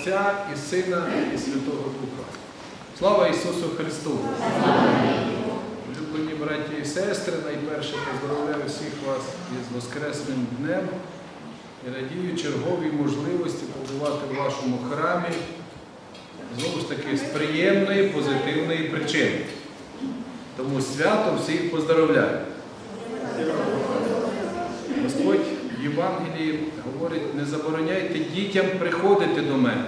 Отця і Сина, і Святого Духа. Слава Ісусу Христу! Люблені браті і сестри, найперше поздравляю всіх вас із Воскресним днем і радію черговій можливості побувати в вашому храмі, знову ж таки, з приємної, позитивної причини. Тому свято всіх поздравляю. Господь Євангелії говорить, не забороняйте дітям приходити до мене.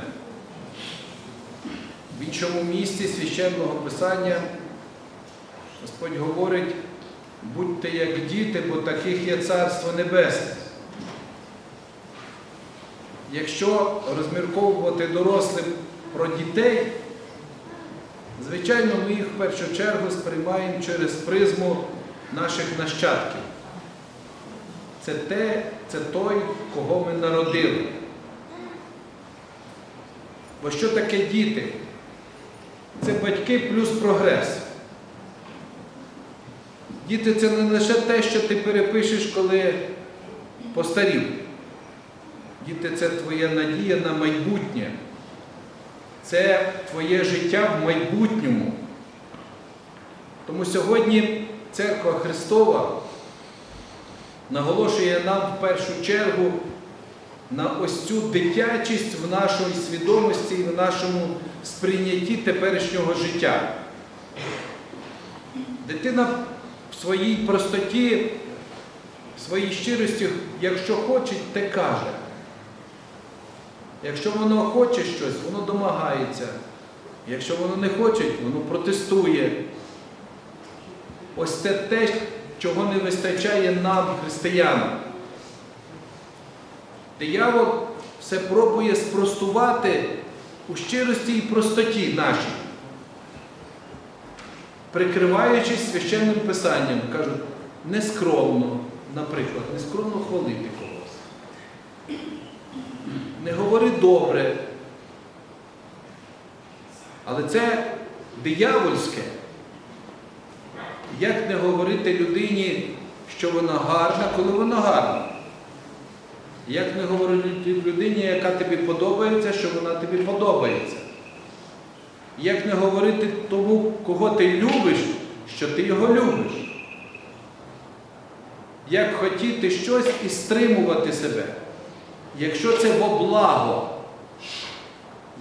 В іншому місці священного Писання Господь говорить, будьте як діти, бо таких є Царство Небесне. Якщо розмірковувати дорослим про дітей, звичайно, ми їх в першу чергу сприймаємо через призму наших нащадків. Це те, це той, кого ми народили. Бо що таке діти? Це батьки плюс прогрес. Діти це не лише те, що ти перепишеш, коли постарів. Діти це твоя надія на майбутнє. Це твоє життя в майбутньому. Тому сьогодні Церква Христова наголошує нам в першу чергу на ось цю дитячість в нашій свідомості і в нашому сприйнятті теперішнього життя. Дитина в своїй простоті, в своїй щирості, якщо хоче, те каже. Якщо воно хоче щось, воно домагається. Якщо воно не хоче, воно протестує. Ось це те, чого не вистачає нам, християнам. Диявол все пробує спростувати у щирості і простоті нашій, прикриваючись священним писанням, кажуть, нескромно, наприклад, нескромно хвалити когось. Не говори добре. Але це диявольське. Як не говорити людині, що вона гарна, коли вона гарна? Як не говорити людині, яка тобі подобається, що вона тобі подобається? Як не говорити тому, кого ти любиш, що ти його любиш? Як хотіти щось і стримувати себе? Якщо це во благо,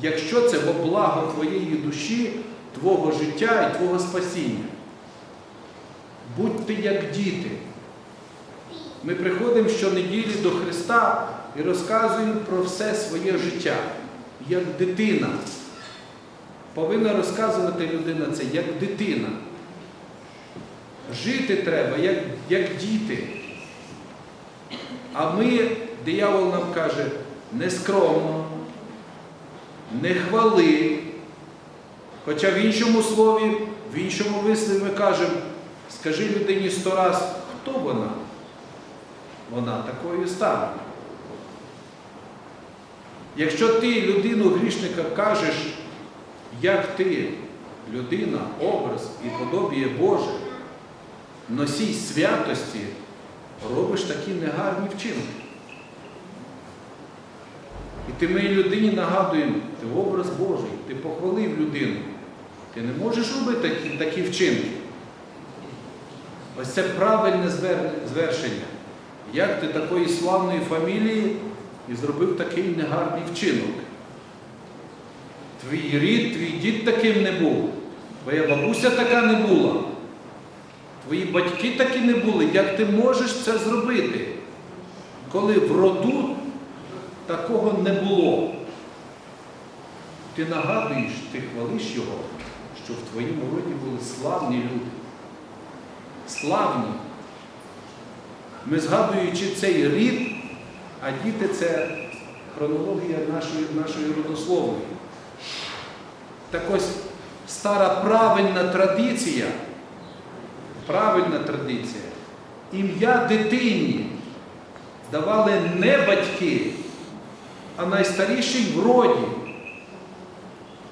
якщо це во благо твоєї душі, твого життя і твого спасіння. Будьте як діти. Ми приходимо щонеділі до Христа і розказуємо про все своє життя, як дитина. Повинна розказувати людина це як дитина. Жити треба, як, як діти. А ми, диявол нам каже, не скромно, не хвали. Хоча в іншому слові, в іншому вислові ми кажемо, скажи людині сто раз, хто вона? Вона такою стане. Якщо ти людину грішника кажеш, як ти, людина, образ і подобіє Боже, носій святості, робиш такі негарні вчинки. І ти моїй людині нагадуємо, ти образ Божий, ти похвалив людину. Ти не можеш робити такі, такі вчинки. Ось це правильне звершення. Як ти такої славної фамілії і зробив такий негарний вчинок? Твій рід, твій дід таким не був, твоя бабуся така не була, твої батьки такі не були. Як ти можеш це зробити, коли в роду такого не було? Ти нагадуєш, ти хвалиш його, що в твоєму роді були славні люди. Славні. Ми згадуючи цей рід, а діти це хронологія нашої, нашої родословної. Так ось стара правильна традиція, правильна традиція, ім'я дитині давали не батьки, а найстаріший в роді.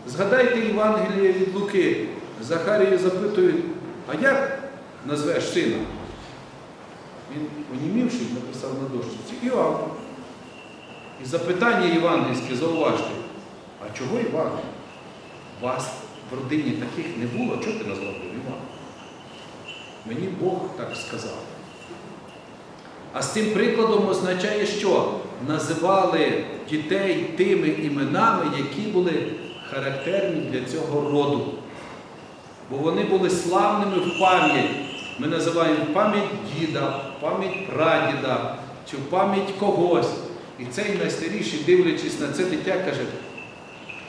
Згадайте Євангеліє від Луки. Захарію запитують, а як назвеш сина? Він, онімівши, написав на дощиці Іоанн. І запитання євангельське, зауважте, А чого Іван? Вас в родині таких не було, чого ти назвав Іван? Мені Бог так сказав. А з цим прикладом означає, що називали дітей тими іменами, які були характерні для цього роду. Бо вони були славними в пам'ять. Ми називаємо пам'ять діда, пам'ять прадіда чи пам'ять когось. І цей найстаріший, дивлячись на це дитя, каже,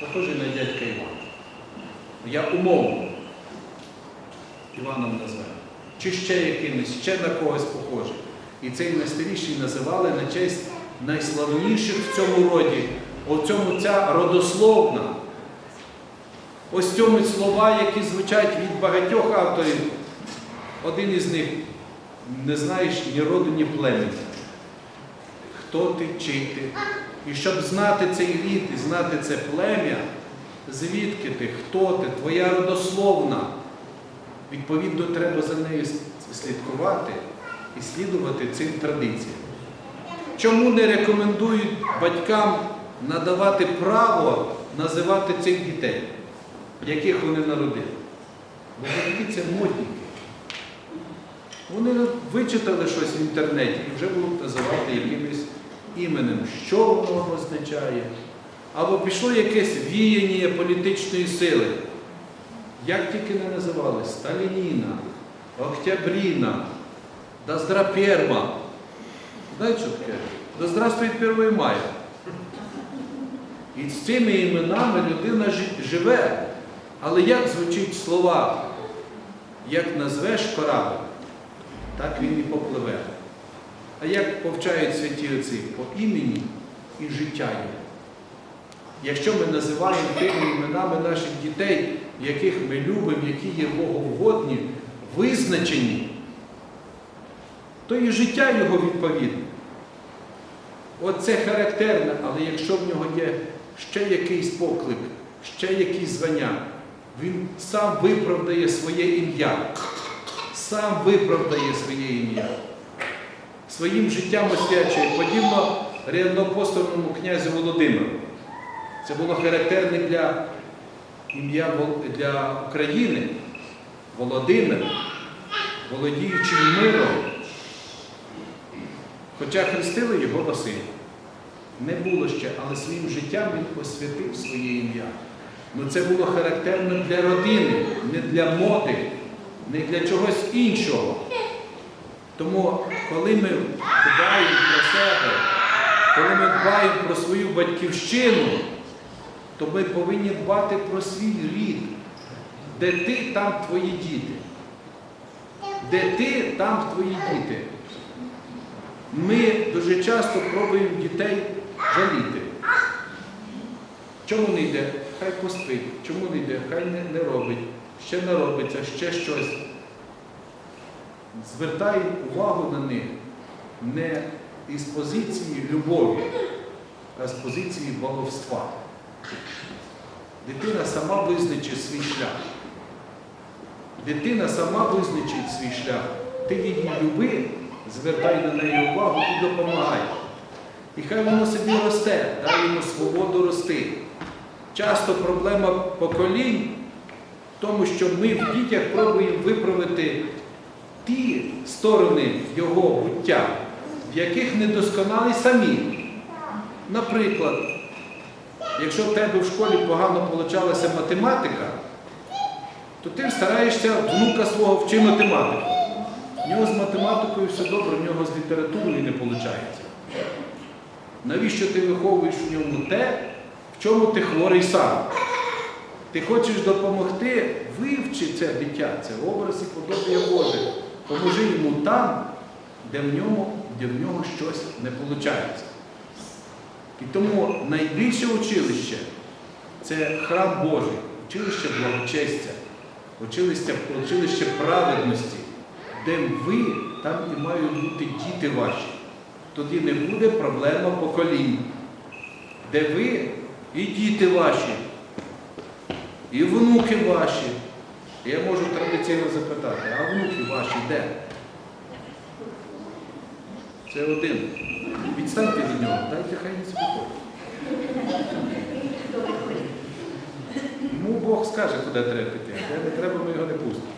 похожий на дядька Івана. Я умовно Іваном назвав. Чи ще якимось, ще на когось похожий. І цей найстаріший називали на честь найславніших в цьому роді. У цьому ця родословна. Ось цьому слова, які звучать від багатьох авторів. Один із них не знаєш ні роду, ні племені. Хто ти, чий ти. І щоб знати цей рід і знати це плем'я, звідки ти, хто ти, твоя родословна. Відповідно, треба за нею слідкувати і слідувати цим традиціям. Чому не рекомендують батькам надавати право називати цих дітей, яких вони народили? Бо це модники. Вони вичитали щось в інтернеті і вже будуть називати якимось іменем, що воно означає. Або пішло якесь віяння політичної сили. Як тільки не називали Сталініна, Октябріна, Доздраперма. Знаєте, що таке? Да здравствует 1 мая. І з цими іменами людина живе. Але як звучить слова? Як назвеш корабль, так він і попливе. А як повчають святі отці? По імені і життя його. Якщо ми називаємо тими іменами наших дітей, яких ми любимо, які є Боговгодні, визначені, то і життя його відповідне. Оце характерне, але якщо в нього є ще якийсь поклик, ще якісь звання, він сам виправдає своє ім'я, сам виправдає своє ім'я. Своїм життям освячує, подібно рівноапостольному князю Володимиру. Це було характерне для ім'я для України, Володимир, володіючи миром. Хоча хрестили його Василь. Не було ще, але своїм життям він освятив своє ім'я. Ну це було характерно для родини, не для моди, не для чогось іншого. Тому, коли ми дбаємо про себе, коли ми дбаємо про свою батьківщину, то ми повинні дбати про свій рід. Де ти, там твої діти. Де ти, там твої діти. Ми дуже часто пробуємо дітей жаліти. Чому не йде? Хай поспить. Чому не йде? Хай не, не робить. Ще не робиться, ще щось. Звертаємо увагу на них не із позиції любові, а з позиції баловства. Дитина сама визначить свій шлях. Дитина сама визначить свій шлях. Ти її люби, звертай на неї увагу і допомагай. І хай воно собі росте, дай йому свободу рости. Часто проблема поколінь тому, що ми в дітях пробуємо виправити ті сторони його буття, в яких недосконалі самі. Наприклад, якщо в тебе в школі погано получалася математика, то ти стараєшся внука свого вчи математику. У нього з математикою все добре, у нього з літературою не виходить. Навіщо ти виховуєш в ньому те, в чому ти хворий сам? Ти хочеш допомогти, вивчи це дитя, це образ і подобія Боже. Поможи йому там, де в ньому, де в нього щось не виходить. І тому найбільше училище це храм Божий, училище благочестя, училище, училище праведності, де ви, там і мають бути діти ваші. Тоді не буде проблема поколінь, де ви і діти ваші, і внуки ваші. Я можу традиційно запитати, а внуки ваші де? Це один. Відстаньте від нього, дайте хай він спокійно. Бог скаже, куди треба піти, де не треба, ми його не пустимо.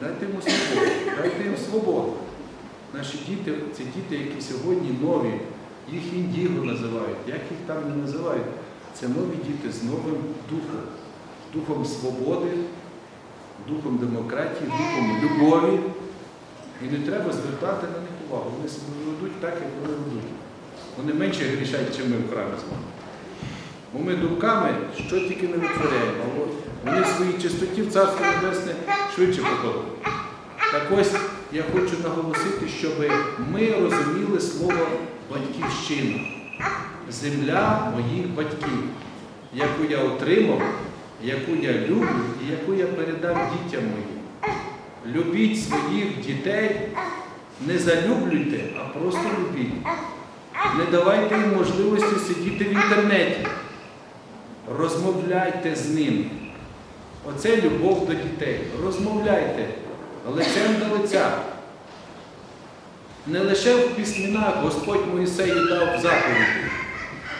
Дайте йому свободу, дайте їм свободу. Наші діти це діти, які сьогодні нові, їх індіго називають, як їх там не називають. Це нові діти з новим духом, духом свободи, духом демократії, духом любові. І не треба звертати на них увагу. Вони себе ведуть так, як вони ведуть. Вони менше грішать, ніж ми в храмі з вами. Бо ми думками що тільки не витворяємо. А от вони в своїй чистоті в Царство Небесне швидше походять. Так ось я хочу наголосити, щоб ми розуміли слово батьківщина. Земля моїх батьків, яку я отримав, яку я люблю і яку я передам дітям моїм. Любіть своїх дітей, не залюблюйте, а просто любіть. Не давайте їм можливості сидіти в інтернеті. Розмовляйте з ними. Оце любов до дітей. Розмовляйте лицем до лиця. Не лише в письмінах Господь Моїсею дав заповіді,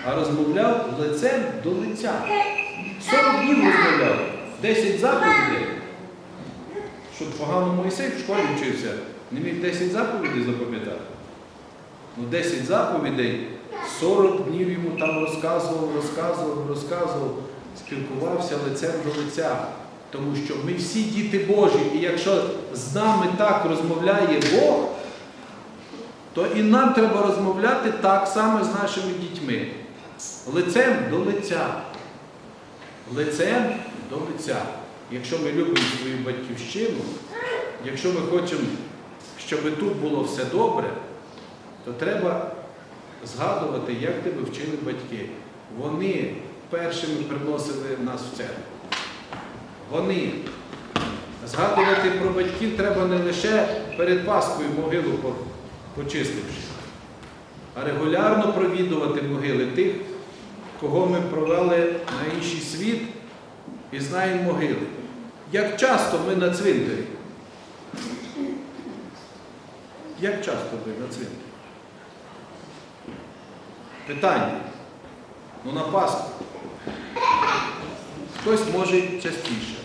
а розмовляв лицем до лиця. 40 днів розмовляв, 10 заповідей. Щоб погано Моїсей в школі вчився, не міг 10 заповідей запам'ятати. Ну, 10 заповідей, 40 днів йому там розказував, розказував, розказував, спілкувався лицем до лиця. Тому що ми всі діти Божі, і якщо з нами так розмовляє Бог, то і нам треба розмовляти так само з нашими дітьми. Лицем до лиця. Лицем до лиця. Якщо ми любимо свою батьківщину, якщо ми хочемо, щоб тут було все добре, то треба згадувати, як тебе вчили батьки. Вони першими приносили нас в церкву. Вони. Згадувати про батьків треба не лише перед Паскою могилу почистивши, а регулярно провідувати могили тих, кого ми провели на інший світ і знаємо могили. Як часто ми на цвинтарі? Як часто ви на цвинтарі? Питання. Ну на Пасху. Хтось може частіше.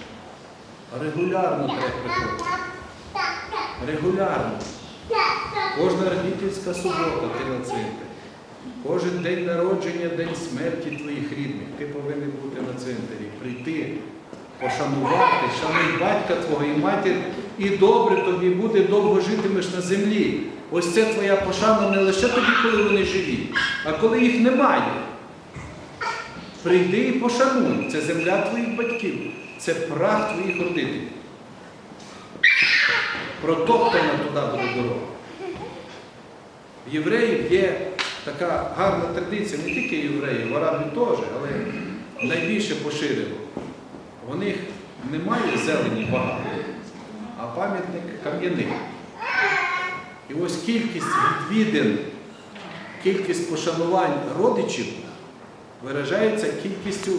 Регулярно треба приходити. Регулярно. Кожна родительська субота ти на цвинтарі. Кожен день народження, день смерті твоїх рідних. Ти повинен бути на цвинтарі, прийти, пошанувати, шануй батька твого і матір, і добре тобі буде, довго житимеш на землі. Ось це твоя пошана не лише тоді, коли вони живі, а коли їх немає. Прийди і пошануй. Це земля твоїх батьків, це прах твоїх родителів. Протоптана туди буде дорога. В євреїв є така гарна традиція, не тільки євреїв, арабів теж, але найбільше поширено. У них немає зелені багато, а пам'ятник кам'яний. І ось кількість відвідин, кількість пошанувань родичів виражається кількістю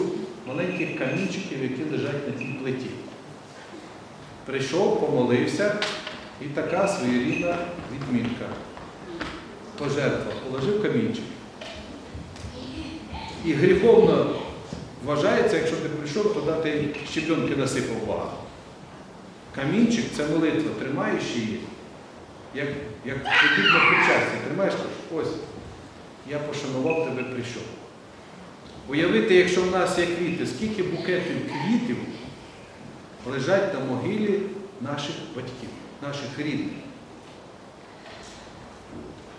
маленьких камінчиків, які лежать на тій плиті. Прийшов, помолився, і така своєрідна відмітка. Пожертва, положив камінчик. І гріховно вважається, якщо ти прийшов, то дати щебенки насипав багато. Камінчик це молитва, тримаєш її, як, як подібно причастя, тримаєш, ось, я пошанував тебе, прийшов. Уявити, якщо в нас є квіти, скільки букетів квітів лежать на могилі наших батьків, наших рідних.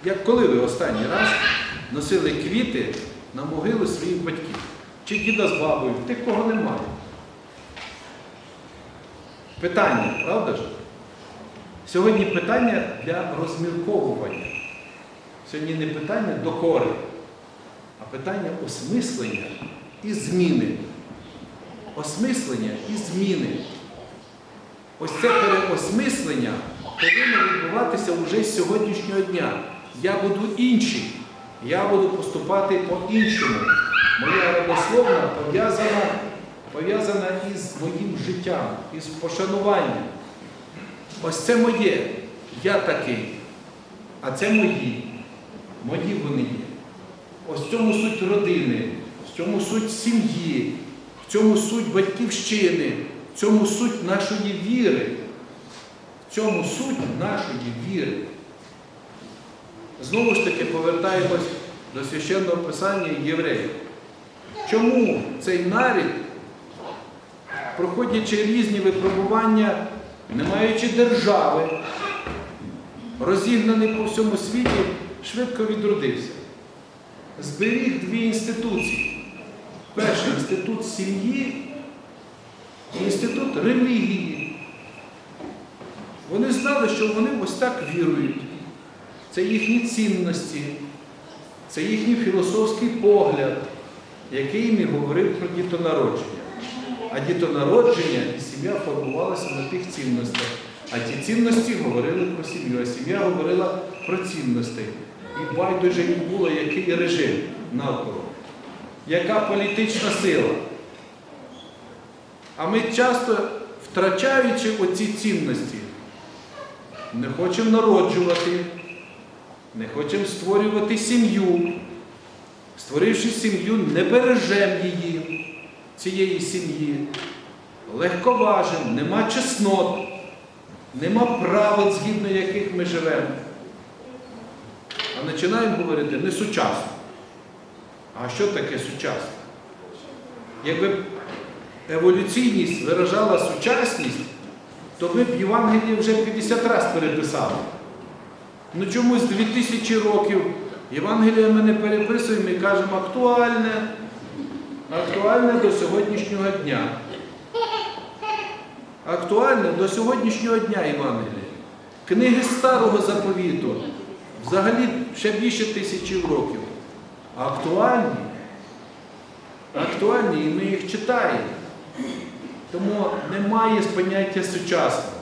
Як коли ви останній раз носили квіти на могилу своїх батьків? Чи діда з бабою, тих, кого немає? Питання, правда ж? Сьогодні питання для розмірковування. Сьогодні не питання докори, а питання осмислення і зміни. Осмислення і зміни. Ось це переосмислення повинно відбуватися вже з сьогоднішнього дня. Я буду інший, я буду поступати по-іншому. Моя родословна пов'язана, пов'язана із моїм життям, із пошануванням. Ось це моє, я такий, а це мої. Мої вони є. Ось в цьому суть родини, в цьому суть сім'ї, в цьому суть батьківщини, в цьому суть нашої віри. В цьому суть нашої віри. Знову ж таки повертаємось до священного писання євреїв. Чому цей нарід, проходячи різні випробування, не маючи держави, розігнаний по всьому світі, швидко відродився? Зберіг дві інституції. Перший інститут сім'ї і інститут релігії. Вони знали, що вони ось так вірують. Це їхні цінності, це їхній філософський погляд, який і говорив про дітонародження. А дітонародження і сім'я формувалася на тих цінностях. А ті цінності говорили про сім'ю, а сім'я говорила про цінності. І байдуже їм було, який режим навколо, яка політична сила. А ми часто, втрачаючи оці цінності, не хочемо народжувати, не хочемо створювати сім'ю. Створивши сім'ю, не бережемо її, цієї сім'ї, легковажим, нема чеснот, нема правил, згідно яких ми живемо. А починаємо говорити не сучасно. А що таке сучасно? Якби еволюційність виражала сучасність, то ми б Євангеліє вже 50 разів переписали. Ну чомусь 2000 років Євангелія ми не переписуємо і кажемо актуальне, актуальне до сьогоднішнього дня. Актуальне до сьогоднішнього дня Євангелія. Книги Старого заповіту взагалі ще більше тисячі років. Актуальні, актуальні, і ми їх читаємо. Тому немає поняття сучасного.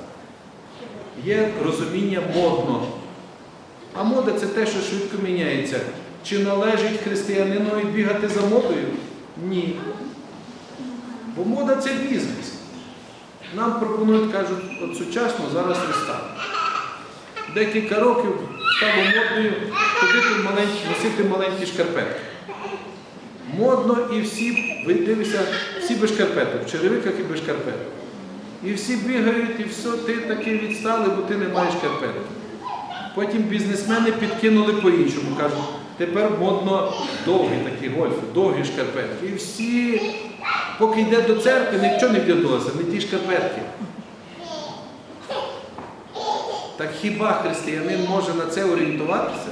Є розуміння модно. А мода це те, що швидко міняється. Чи належить християнинові бігати за модою? Ні. Бо мода це бізнес. Нам пропонують, кажуть, от сучасно зараз рестарт. Декілька років стало модною ходити маленькі, носити маленькі шкарпетки. Модно і всі, ви дивися, всі без шкарпеток, в черевиках і без шкарпеток. І всі бігають, і все, ти такий відсталий, бо ти не маєш шкарпеток. Потім бізнесмени підкинули по-іншому, кажуть, тепер модно довгі такі гольфи, довгі шкарпетки. І всі, поки йде до церкви, нічого не вдягнулося, не ті шкарпетки. Так хіба християнин може на це орієнтуватися?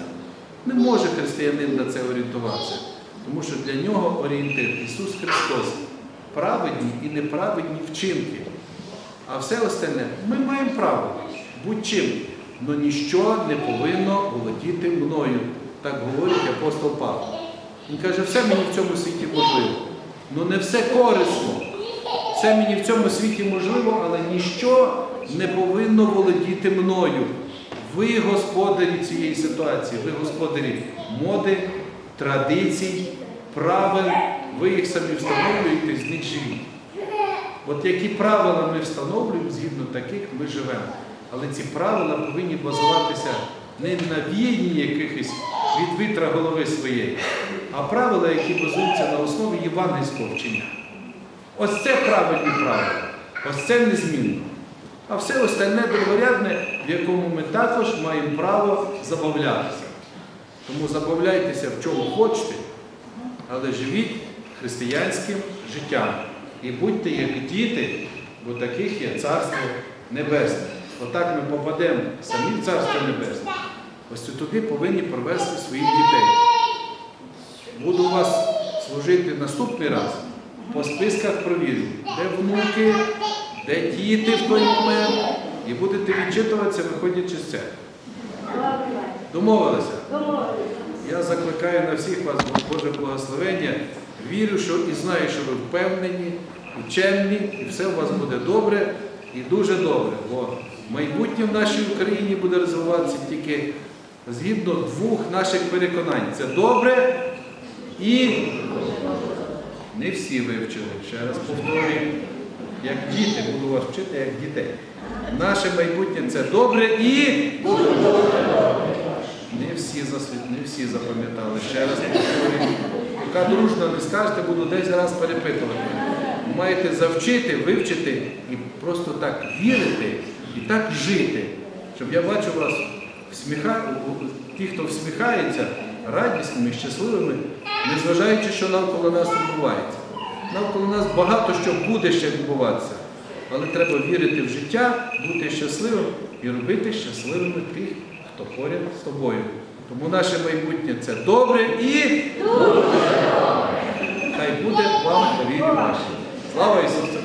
Не може християнин на це орієнтуватися, тому що для нього орієнтир Ісус Христос, праведні і неправедні вчинки. А все остальне ми маємо право будь-чим, але ніщо не повинно володіти мною. Так говорить апостол Павло. Він каже, все мені в цьому світі можливо. Ну не все корисно. Все мені в цьому світі можливо, але ніщо не повинно володіти мною. Ви господарі цієї ситуації, ви господарі моди, традицій, правил, ви їх самі встановлюєте, з них живіть. От які правила ми встановлюємо, згідно таких ми живемо. Але ці правила повинні базуватися не на віянні якихось від вітра голови своєї, а правила, які базуються на основі євангельського вчення. Ось це правильні правила, ось це незмінно. А все остальне другорядне, в якому ми також маємо право забавлятися. Тому забавляйтеся в чому хочете, але живіть християнським життям. І будьте як діти, бо таких є Царство Небесне. Отак ми попадемо самі в Царство Небесне. Ось туди повинні провести своїх дітей. Буду у вас служити наступний раз. По списках провірю, де внуки, де діти в той момент. І будете відчитуватися, виходячи з це. Домовилися? Я закликаю на всіх вас Боже благословення. Вірю, що і знаю, що ви впевнені, і чемні, і все у вас буде добре і дуже добре. Бо майбутнє в нашій Україні буде розвиватися тільки згідно двох наших переконань. Це добре і не всі вивчили. Ще раз повторюю, як діти, буду вас вчити, як дітей. Наше майбутнє це добре і не всі не всі запам'ятали. Ще раз повторюю. Поки дружно не скажете, буду десь раз перепитувати. маєте завчити, вивчити і просто так вірити так жити. Щоб я бачу вас всміха... ті, хто всміхається, радісними, щасливими, незважаючи, що навколо нас відбувається. Навколо нас багато що буде ще відбуватися. Але треба вірити в життя, бути щасливим і робити щасливими тих, хто поряд з тобою. Тому наше майбутнє це добре і хай буде вам по вірі вашій. Слава Ісусу!